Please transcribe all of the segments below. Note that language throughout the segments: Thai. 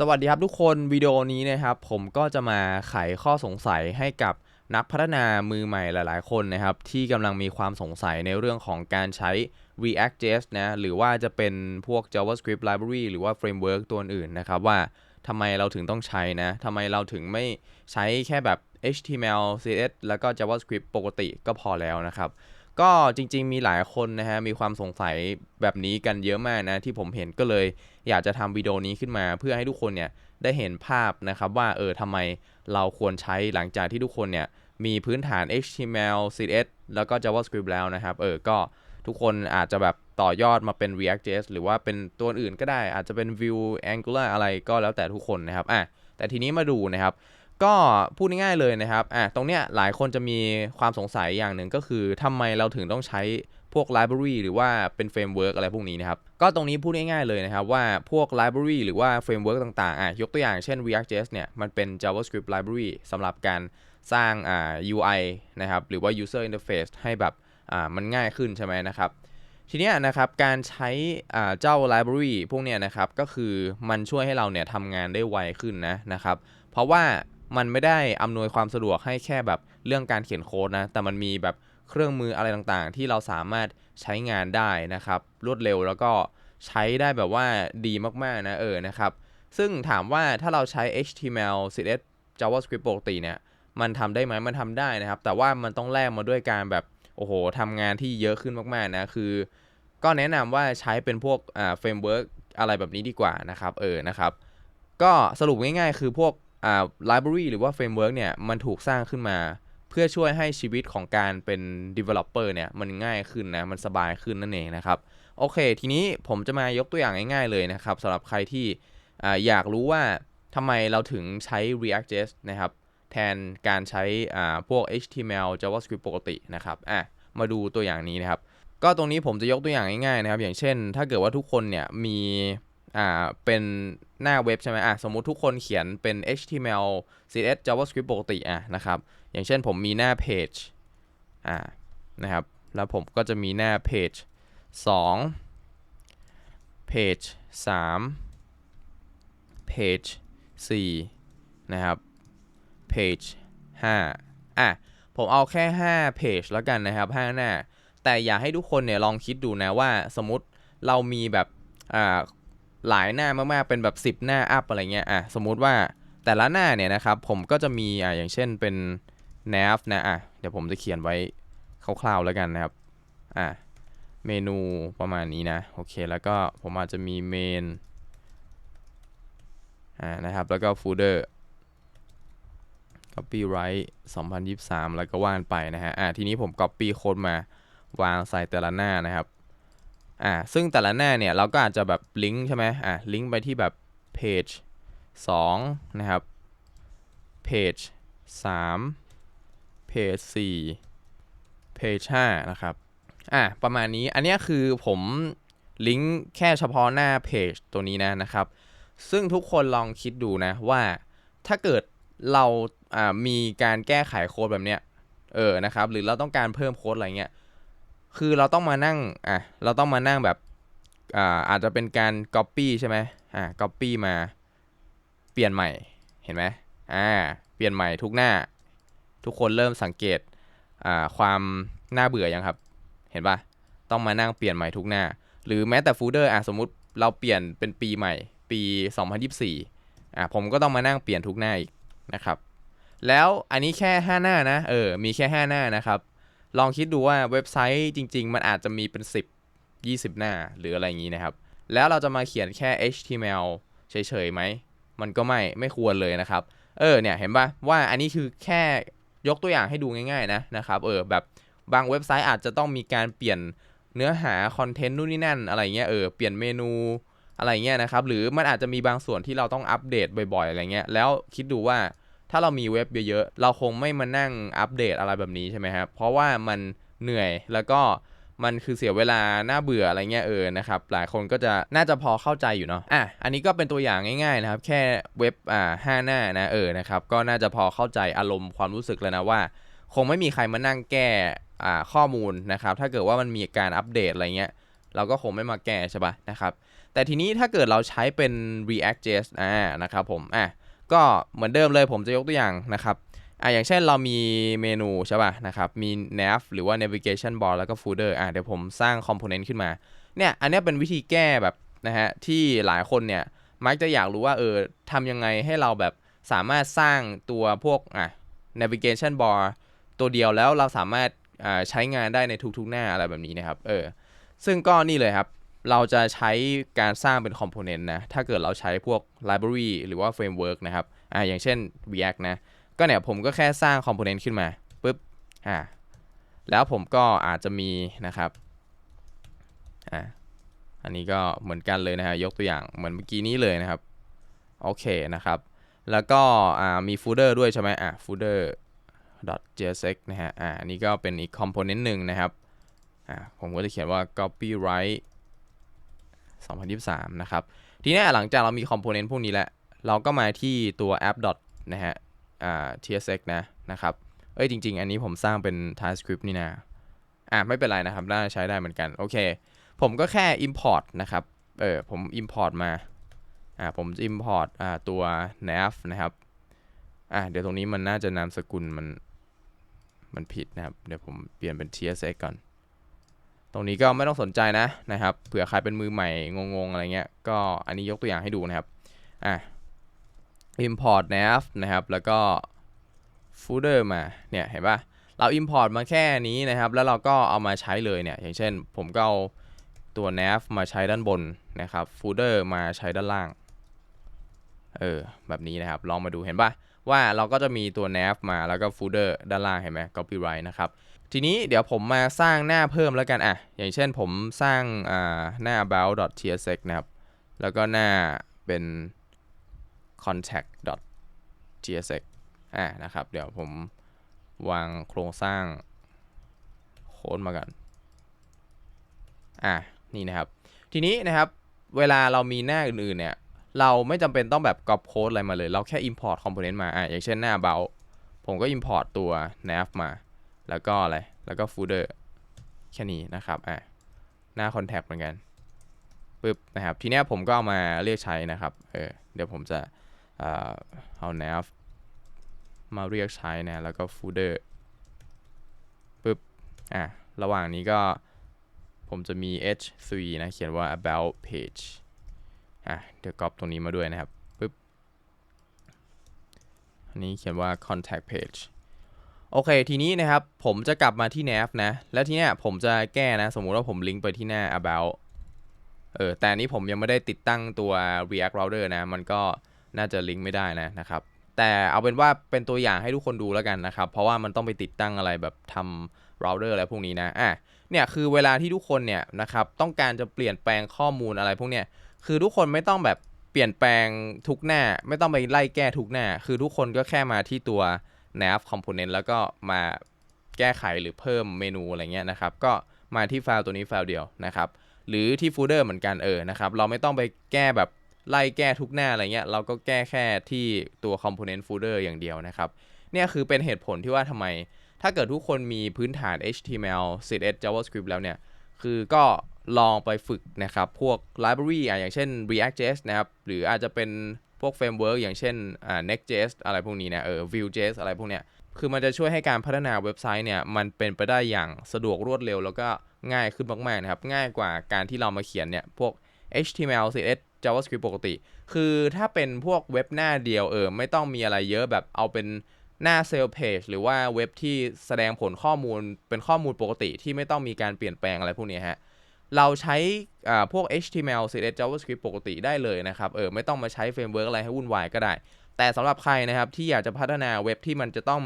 สวัสดีครับทุกคนวิดีโอนี้นะครับผมก็จะมาไขข้อสงสัยให้กับนักพัฒนามือใหม่หลาย ๆ คนนะครับ ที่กำลังมีความสงสัยในเรื่องของการใช้ React.js นะหรือว่าจะเป็นพวก JavaScript library หรือว่า framework ตัวอื่นนะครับ ว่าทำไมเราถึงต้องใช้นะทำไมเราถึงไม่ใช้แค่แบบ HTML CSS แล้วก็ JavaScript ปกติก็พอแล้วนะครับ ก็จริง ๆ มีหลายคนนะฮะมีความสงสัยแบบนี้กันเยอะมากนะที่ผมเห็นก็เลย อยากจะทำวิดีโอนี้ขึ้นมา เพื่อให้ทุกคนเนี่ยได้เห็นภาพนะครับว่าเออทำไมเราควรใช้หลังจากที่ทุกคนเนี่ยมีพื้นฐาน HTML CSS แล้วก็ JavaScript แล้วนะครับเออก็ทุกคนอาจจะแบบต่อยอดมาเป็น React.js หรือว่าเป็นตัวอื่นก็ได้อาจจะเป็น Vue Angular อะไรก็แล้วแต่ทุกคนนะครับอะแต่ทีนี้มาดูนะครับ ก็พูดง่ายๆเลยนะครับอะตรงเนี้ยหลายคนจะมีความสงสัยอย่างหนึ่งก็คือทำไมเราถึงต้องใช้พวก library หรือว่าเป็นเฟรมเวิร์กอะไรพวกนี้นะครับ ก็ตรงนี้พูดง่ายๆเลยนะครับว่าพวก library หรือว่าเฟรมเวิร์กต่างๆอะยกตัวอย่างเช่น React.js เนี่ยมันเป็น JavaScript library สำหรับการสร้างอ่า UI นะครับหรือว่า user interface ให้แบบอ่ามันง่ายขึ้นใช่ไหมนะครับ ทีนี้นะครับการใช้อ่าเจ้า library พวกเนี้ยนะครับก็คือมันช่วยให้เราเนี่ยทำงานได้ไวขึ้นนะนะครับ เพราะว่า มันไม่ได้อำนวยความสะดวกให้แค่แบบเรื่องการเขียนโค้ดนะ แต่มันมีแบบเครื่องมืออะไรต่างๆ ที่เราสามารถใช้งานได้นะครับ รวดเร็วแล้วก็ใช้ได้แบบว่าดีมากๆนะเออนะครับ ซึ่งถามว่าถ้าเราใช้ HTML CSS JavaScript ปกติเนี่ย มันทำได้ไหมมันทำได้นะครับ แต่ว่ามันต้องแลกมาด้วยการแบบโอ้โหทำงานที่เยอะขึ้นมากๆนะ คือ ก็แนะนำว่าใช้เป็นพวกอ่าเฟรมเวิร์กอะไรแบบนี้ดีกว่านะครับ เออนะครับ ก็สรุปง่ายๆ คือพวก อ่า library หรือว่า framework เนี่ย มันถูกสร้างขึ้นมา เพื่อช่วยให้ชีวิตของการเป็น developer เนี่ย มันง่ายขึ้นนะ มันสบายขึ้นนั่นเองนะครับ โอเค ทีนี้ผมจะมายกตัวอย่างง่ายๆเลยนะครับสำหรับใครที่อ่าอยากรู้ว่าทำไมเราถึงใช้ React.js นะครับ แทนการใช้อ่าพวก HTML JavaScript ปกตินะครับอะมาดูตัวอย่างนี้นะครับ ก็ตรงนี้ผมจะยกตัวอย่างง่ายๆนะครับ อย่างเช่น ถ้าเกิดว่าทุกคนเนี่ยมี อ่าเป็นหน้าเว็บใช่ไหมอะสมมุติทุกคนเขียนเป็น HTML CSS JavaScript ปกติอะนะครับอย่างเช่นผมมีหน้าเพจอ่านะครับแล้วผมก็จะมีหน้าเพจ2เพจ3เพจ4นะครับเพจ5อะผมเอาแค่5เพจแล้วกันนะครับ5หน้า แต่อยากให้ทุกคนเนี่ยลองคิดดูนะว่าสมมติเรามีแบบอ่า หลายหน้ามากๆเป็นแบบ 10 หน้าอัพอะไรเงี้ยอะสมมุติว่าแต่ละหน้าเนี่ยนะครับผมก็จะมีอ่าอย่างเช่นเป็น nav นะอะเดี๋ยวผมจะเขียนไว้คร่าวๆแล้วกันนะครับอะเมนูประมาณนี้นะโอเคแล้วก็ผมอาจจะมี main อ่านะครับแล้วก็ folder copyright 2023 แล้วก็ว่านไปนะฮะอะทีนี้ผม copy โค้ดมาวางใส่แต่ละหน้านะครับ อ่าซึ่งแต่ละหน้าเนี่ยเราก็อาจจะแบบลิงก์ใช่ไหมอ่าลิงก์ไปที่แบบเพจ2นะครับเพจ3เพจ4เพจ5นะครับอ่าประมาณนี้อันเนี้ยคือผมลิงก์แค่เฉพาะหน้าเพจตัวนี้นะนะครับ ซึ่งทุกคนลองคิดดูนะว่าถ้าเกิดเราอ่ามีการแก้ไขโค้ดแบบเนี้ยเออนะครับหรือเราต้องการเพิ่มโค้ดอะไรเงี้ย คือเราต้องมานั่งอะเราต้องมานั่งแบบอ่าอาจจะเป็นการ Copy ใช่ไหมอ่า Copy มาเปลี่ยนใหม่เห็นไหมอ่าเปลี่ยนใหม่ทุกหน้า ทุกคนเริ่มสังเกตอ่าความน่าเบื่อยังครับ เห็นปะต้องมานั่งเปลี่ยนใหม่ทุกหน้า หรือแม้แต่โฟลเดอร์อะสมมุติเราเปลี่ยนเป็นปีใหม่ ปี 2024อ่าผมก็ต้องมานั่งเปลี่ยนทุกหน้าอีกนะครับ แล้วอันนี้แค่ 5 หน้านะเออมีแค่ 5 หน้านะครับ ลองคิดดูว่าเว็บไซต์จริง ๆ มันอาจจะมีเป็น 10 20 หน้า หรืออะไรอย่างนี้นะครับ แล้วเราจะมาเขียนแค่ HTML เฉยๆไหม มันก็ไม่ไม่ควรเลยนะครับ เออเนี่ยเห็นปะว่าอันนี้คือแค่ยกตัวอย่างให้ดูง่ายๆนะนะครับเออแบบบางเว็บไซต์อาจจะต้องมีการเปลี่ยนเนื้อหาคอนเทนต์นู่นนี่นั่นอะไรเงี้ยเออเปลี่ยนเมนูอะไรเงี้ยนะครับหรือมันอาจจะมีบางส่วนที่เราต้องอัปเดตบ่อยๆอะไรเงี้ยแล้วคิดดูว่า ถ้าเรามีเว็บเยอะๆ เราคงไม่มานั่งอัปเดตอะไรแบบนี้ใช่ไหมครับ เพราะว่ามันเหนื่อยแล้วก็มันคือเสียเวลาน่าเบื่ออะไรเงี้ยเออนะครับ หลายคนก็จะน่าจะพอเข้าใจอยู่เนาะอะอันนี้ก็เป็นตัวอย่างง่ายๆนะครับ แค่เว็บอ่าห้าหน้านะเออนะครับ ก็น่าจะพอเข้าใจอารมณ์ความรู้สึกแล้วนะว่า คงไม่มีใครมานั่งแก้อ่าข้อมูลนะครับ ถ้าเกิดว่ามันมีการอัปเดตอะไรเงี้ยเราก็คงไม่มาแก้ใช่ปะนะครับ แต่ทีนี้ถ้าเกิดเราใช้เป็น React.js อ่านะครับผมอะ ก็เหมือนเดิมเลยผมจะยกตัวอย่างนะครับอะอย่างเช่นเรามีเมนูใช่ป่ะนะครับมี nav หรือว่า navigation bar แล้วก็ footer อะเดี๋ยวผมสร้าง component ขึ้นมาเนี่ยอันนี้เป็นวิธีแก้แบบนะฮะที่หลายคนเนี่ยมักจะอยากรู้ว่าเออทำยังไงให้เราแบบสามารถสร้างตัวพวกอะ navigation bar ตัวเดียวแล้วเราสามารถใช้งานได้ในทุกๆหน้าอะไรแบบนี้นะครับเออซึ่งก็นี่เลยครับ เราจะใช้การสร้างเป็น component นะ ถ้าเกิดเราใช้พวก library หรือว่า framework นะครับ อ่า อย่างเช่น React นะ ก็เนี่ยผมก็แค่สร้าง component ขึ้นมาปุ๊บ อ่า แล้วผมก็อาจจะมีนะครับ อ่า อันนี้ก็เหมือนกันเลยนะฮะ ยกตัวอย่างเหมือนเมื่อกี้นี้เลยนะครับ โอเคนะครับ แล้วก็ อ่า มี footer ด้วยใช่ไหมอ่า footer .jsx นะฮะ อ่า อันนี้ก็เป็นอีก component หนึ่งนะครับ อ่า ผมก็จะเขียนว่า copyright 2023 นะครับ ทีนี้หลังจากเรามีคอมโพเนนต์พวกนี้แล้ว เราก็มาที่ตัว app dot นะฮะอ่า tsx นะนะครับ เอ้ยจริง ๆ อันนี้ผมสร้างเป็น TypeScript นี่นะอ่าไม่เป็นไรนะครับน่าใช้ได้เหมือนกัน โอเค ผมก็แค่ import นะครับ เออผม import มา อ่าผม import อ่าตัว nav นะครับ อ่าเดี๋ยวตรงนี้มันน่าจะนามสกุลมันมันผิดนะครับ เดี๋ยวผมเปลี่ยนเป็น tsx ก่อน ตรงนี้ก็ไม่ต้องสนใจนะนะครับเผื่อใครเป็นมือใหม่งงๆอะไรเงี้ยก็อันนี้ยกตัวอย่างให้ดูนะครับอะ import nav นะครับ แล้วก็ footer มาเนี่ยเห็นปะเรา import มาแค่นี้นะครับ แล้วเราก็เอามาใช้เลยเนี่ย อย่างเช่น ผมก็เอาตัว nav มาใช้ด้านบนนะครับ footer มาใช้ด้านล่างเออแบบนี้นะครับ ลองมาดูเห็นปะว่าเราก็จะมีตัว nav มาแล้วก็ footer ด้านล่างเห็นไหม copyright นะครับ ทีนี้เดี๋ยวผมมาสร้างหน้าเพิ่มแล้วกันอะ อย่างเช่นผมสร้างอ่าหน้า about.tsx นะครับ แล้วก็หน้าเป็น contact.tsx อ่านะครับ เดี๋ยวผมวางโครงสร้างโค้ดมากันอะนี่นะครับ ทีนี้นะครับเวลาเรามีหน้าอื่นๆเนี่ย เราไม่จำเป็นต้องแบบ copy โค้ดอะไรมาเลย เราแค่ import component มาอะอย่างเช่นหน้า about ผมก็ import ตัว nav มา แล้วก็อะไร แล้วก็ footer แค่นี้นะครับอะหน้า contact เหมือนกันปึ๊บนะครับ ทีนี้ผมก็เอามาเรียกใช้นะครับเออเดี๋ยวผมจะเอ่อเอา nav มาเรียกใช้นะ แล้วก็ footer ปึ๊บอะระหว่างนี้ก็ผมจะมี h3 นะเขียนว่า about page อะเดี๋ยวก๊อปตรงนี้มาด้วยนะครับปึ๊บอันนี้เขียนว่า contact page โอเค ทีนี้นะครับ ผมจะกลับมาที่ nav นะ แล้วทีเนี้ยผมจะแก้นะ สมมุติว่าผมลิงก์ไปที่หน้า about เออ แต่นนี้ผมยังไม่ได้ติดตั้งตัว react router นะ มันก็น่าจะลิงก์ไม่ได้นะนะครับ แต่เอาเป็นว่าเป็นตัวอย่างให้ทุกคนดูแล้วกันนะครับ เพราะว่ามันต้องไปติดตั้งอะไรแบบทำ router อะไรพวกนี้นะ อะ เนี่ยคือเวลาที่ทุกคนเนี่ยนะครับ ต้องการจะเปลี่ยนแปลงข้อมูลอะไรพวกเนี้ย คือทุกคนไม่ต้องแบบเปลี่ยนแปลงทุกหน้า ไม่ต้องไปไล่แก้ทุกหน้า คือทุกคนก็แค่มาที่ตัว nav component แล้วก็มาแก้ไขหรือเพิ่มเมนูอะไรเงี้ยนะครับ ก็มาที่ไฟล์ตัวนี้ไฟล์เดียวนะครับ หรือที่ folder เหมือนกันเออนะครับ เราไม่ต้องไปแก้แบบไล่แก้ทุกหน้าอะไรเงี้ย เราก็แก้แค่ที่ตัว component folder อย่างเดียวนะครับ เนี่ยคือเป็นเหตุผลที่ว่าทำไม ถ้าเกิดทุกคนมีพื้นฐาน HTML CSS JavaScript แล้วเนี่ย คือก็ลองไปฝึกนะครับ พวก library อะอย่างเช่น React.js นะครับ หรืออาจจะเป็น พวก framework อย่างเช่นอ่า Next.js อะไรพวกนี้เนะเออ Vue.js อะไรพวกเนี้ยคือมันจะช่วยให้การพัฒนาเว็บไซต์เนี่ยมันเป็นไปได้อย่างสะดวกรวดเร็ว แล้วก็ง่ายขึ้นมากๆนะครับ ง่ายกว่าการที่เรามาเขียนเนี่ยพวก HTML CSS JavaScript ปกติ คือถ้าเป็นพวกเว็บหน้าเดียวเออไม่ต้องมีอะไรเยอะแบบเอาเป็นหน้าเซลล์เพจหรือว่าเว็บที่แสดงผลข้อมูลเป็นข้อมูลปกติที่ไม่ต้องมีการเปลี่ยนแปลงอะไรพวกนี้ฮะ เราใช้พวก HTML CSS JavaScript ปกติได้เลยนะครับ เออ ไม่ต้องมาใช้เฟรมเวิร์กอะไรให้วุ่นวายก็ได้ แต่สำหรับใครนะครับ ที่อยากจะพัฒนาเว็บที่มันจะต้อง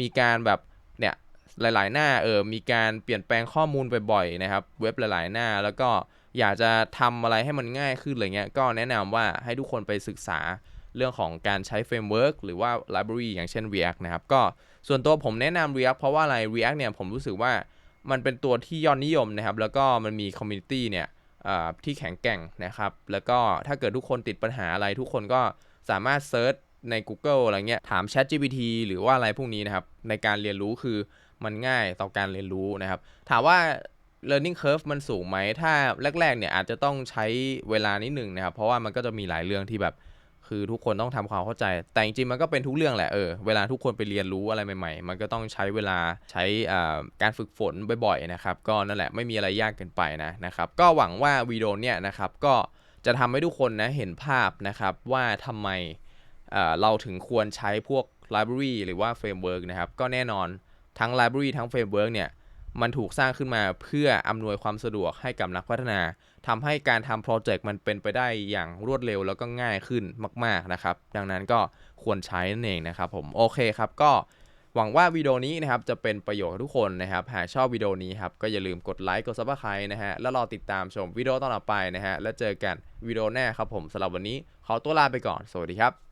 มีการแบบ เนี่ย หลาย ๆ หน้า เออ มีการเปลี่ยนแปลงข้อมูลบ่อย ๆ นะครับ เว็บหลาย ๆ หน้า แล้วก็อยากจะทำอะไรให้มันง่ายขึ้นอะไรเงี้ย ก็แนะนำว่าให้ทุกคนไปศึกษาเรื่องของการใช้เฟรมเวิร์กหรือว่า library อย่างเช่น React นะครับ ก็ส่วนตัวผมแนะนำ React เพราะว่าอะไร React เนี่ยผมรู้สึกว่า มันเป็นตัวที่ยอดนิยมนะครับ แล้วก็มันมี community เนี่ยที่แข็งแกร่งนะครับ แล้วก็ถ้าเกิดทุกคนติดปัญหาอะไรทุกคนก็สามารถเซิร์ชใน Google อะไรเงี้ย ถาม Chat GPT หรือว่าอะไรพวกนี้นะครับ ในการเรียนรู้คือมันง่ายต่อการเรียนรู้นะครับ ถามว่า learning curve มันสูงไหม ถ้าแรก ๆ เนี่ยอาจจะต้องใช้เวลานิดหนึ่งนะครับ เพราะว่ามันก็จะมีหลายเรื่องที่แบบ คือทุกคนต้องทำความเข้าใจ แต่จริงๆมันก็เป็นทุกเรื่องแหละเออเวลาทุกคนไปเรียนรู้อะไรใหม่ๆ มันก็ต้องใช้เวลาใช้การฝึกฝนบ่อยๆนะครับก็นั่นแหละไม่มีอะไรยากเกินไปนะนะครับก็หวังว่าวิดีโอเนี่ยนะครับก็จะทำให้ทุกคนนะเห็นภาพนะครับว่าทำไมเเราถึงควรใช้พวก library หรือว่า framework นะครับก็แน่นอนทั้ง library ทั้ง framework เนี่ยมันถูกสร้างขึ้นมาเพื่ออำนวยความสะดวกให้กับนักพัฒนา ทำให้การทำโปรเจกต์มันเป็นไปได้อย่างรวดเร็วแล้วก็ง่ายขึ้นมาก ๆ นะครับ ดังนั้นก็ควรใช้นั่นเองนะครับผม โอเคครับ ก็หวังว่าวิดีโอนี้นะครับจะเป็นประโยชน์ทุกคนนะครับ หากชอบวิดีโอนี้ครับ ก็อย่าลืมกดไลค์กดซับสไครต์นะฮะ แล้วรอติดตามชมวิดีโอต่อไปนะฮะ แล้วเจอกันวิดีโอหน้าครับผมสำหรับวันนี้ขอตัวลาไปก่อน สวัสดีครับ